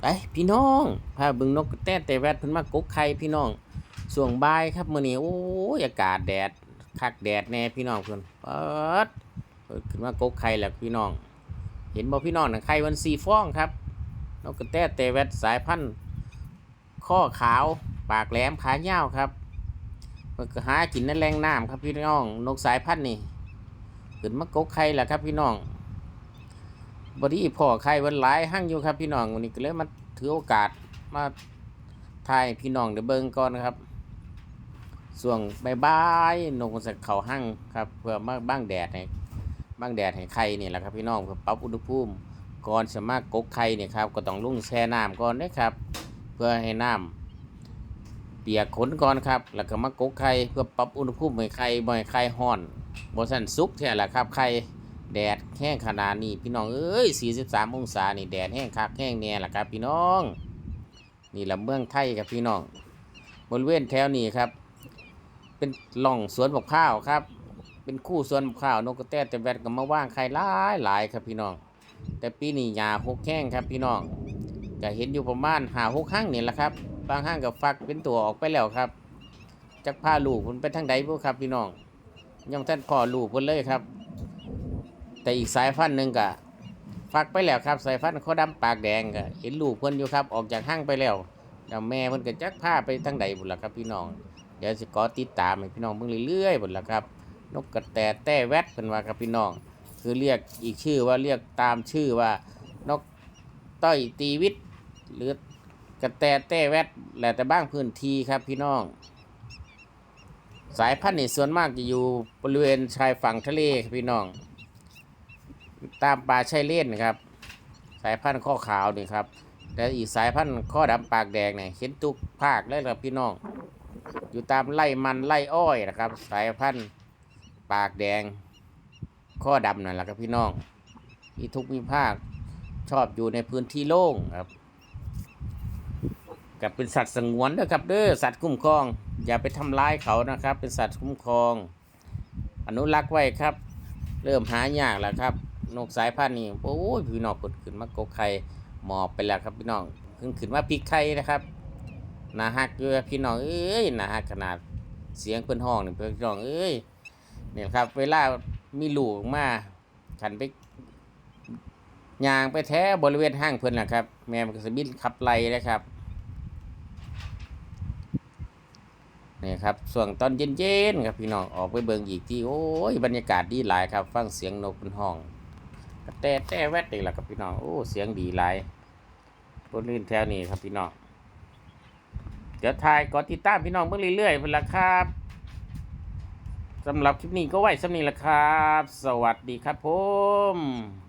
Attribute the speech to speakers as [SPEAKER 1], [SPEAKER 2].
[SPEAKER 1] ไปพี่น้องพาบึงนกแต้แต่แวดเพิ่นมากกไข่พี่น้องส่วงบ่ายครับมื้อนี้โอ้ยอากาศแดดคักแดดแน่พี่น้องเพิ่นเปิดเปิดขึ้นมากกไข่แล้วพี่น้อง เห็นบ่พี่น้องนะไข่วันสีฟองครับนกกระแต้แต่แวดสายพันธุ์ข้อขาวปากแหลมขายาวครับมันก็หากินในแรงน้ำครับพี่น้อง นกสายพันธุ์นี่ขึ้นมากกไข่แล้วครับพี่น้อง บอดี้พ่อใครวันหลายหั่งอยู่ครับพี่น้องวันนี้ก็เลยมาถือโอกาสมาถ่ายพี่น้องเดี๋ยวเบิ่งก่อนนะครับส่วงบายๆนกมันจะเขาหั่งครับเพื่อมาบ้างแดดให้บ้างแดดให้ไข่เนี่ยแหละครับพี่น้องเพื่อปรับอุณหภูมิก่อนสามารถกกไข่เนี่ยครับก็ต้องลุ่งแช่น้ำก่อนนะครับ เพื่อให้น้ำเปียกขนก่อนครับ แล้วก็มากกไข่เพื่อปรับอุณหภูมิให้ไข่บ่ให้ไข่ห้อนบ่สั่นสุกแท้แหละครับไข่ แดดแห้งขนาดนี้พี่น้องเอ้ย 43 องศานี่แดดแห้งคักแห้งแน่ล่ะครับ พี่น้อง นี่ละเมืองไทยครับพี่น้อง บริเวณแถวนี้ครับ เป็นล่องสวนบักข้าวครับ เป็นคู่สวนบักข้าวนกกระแตแต่แวดก็มาว่างไข่หลายหลายครับพี่น้อง แต่ปีนี้หญ้าหกแห้งครับพี่น้องก็เห็นอยู่ประมาณหาหกห้างนี่แหละครับ บางห้างกับฟักเป็นตัวออกไปแล้วครับจักพาลูกมันไปทางใดพวกครับพี่น้องยังท่านพ่อลูกเพิ่นเลยครับ แต่อีกสายพันธุ์หนึ่งก็ฟักไปแล้วครับ สายพันธุ์เขาดำปากแดงก็เห็นลูกเพิ่นอยู่ครับ ออกจากห้างไปแล้วแล้วแม่เพิ่นก็จักพาไปทางใดบุญละครับพี่น้อง เดี๋ยวสิขอติดตามให้พี่น้องเบิ่งเรื่อยๆบุญละครับ นกกระแตแต้แวดเพิ่นว่าครับพี่น้อง คือเรียกอีกชื่อว่าเรียกตามชื่อว่านกต้อยตีวิทย์หรือกระแตแต้แวดแหล้วแต่บ้างพื้นที่ครับพี่น้อง สายพันธุ์นี่ส่วนมากจะอยู่บริเวณชายฝั่งทะเลครับพี่น้อง ตามป่าชายเลนนะครับ สายพันธุ์ข้อขาวนี่ครับแต่อีกสายพันธุ์ข้อดำปากแดงเนี่ยเห็นทุกภาคเลยครับพี่น้อง อยู่ตามไร่มันไร่อ้อยนะครับ สายพันธุ์ปากแดง ข้อดำนั่นแหละครับพี่น้องมีทุกมีภาคชอบอยู่ในพื้นที่โล่งครับกับเป็นสัตว์สงวนนะครับเด้อสัตว์คุ้มครอง อย่าไปทำร้ายเขานะครับ เป็นสัตว์คุ้มครอง อนุรักษ์ไว้ครับ เริ่มหายากแล้วครับ นกสายพันธุ์นี่โอ้ยพี่น้องเปิดขึ้นมากกไข่หมอบไปแล้วครับพี่น้องเพิ่งขึ้นมาพลิกไข่นะครับนาฮักอยู่พี่น้องเอ้ยนาฮักขนาดเสียงเพื่อนห้องนี่พี่น้องเอ้ยเนี่ยครับ เวลามีลูกมาขันไปยางไปแท้บริเวณห้างเพื่อนแหละครับ แม่มันก็จะบินขับไล่นะครับนี่ครับส่วนตอนเย็นๆครับพี่น้องออกไปเบิงอีกที่โอ้ยบรรยากาศดีหลายครับ ฟังเสียงนกบนห้อง แต่แต่แวดนี่แหละครับพี่น้องโอ้เสียงดีหลายบนลื่นแถวนี้ครับพี่น้องเดี๋ยวทายกดติดตามพี่น้องเบิ่งเรื่อยๆเพิ่นละครับสำหรับคลิปนี้ก็ไว้สำนี้ละครับ สวัสดีครับผม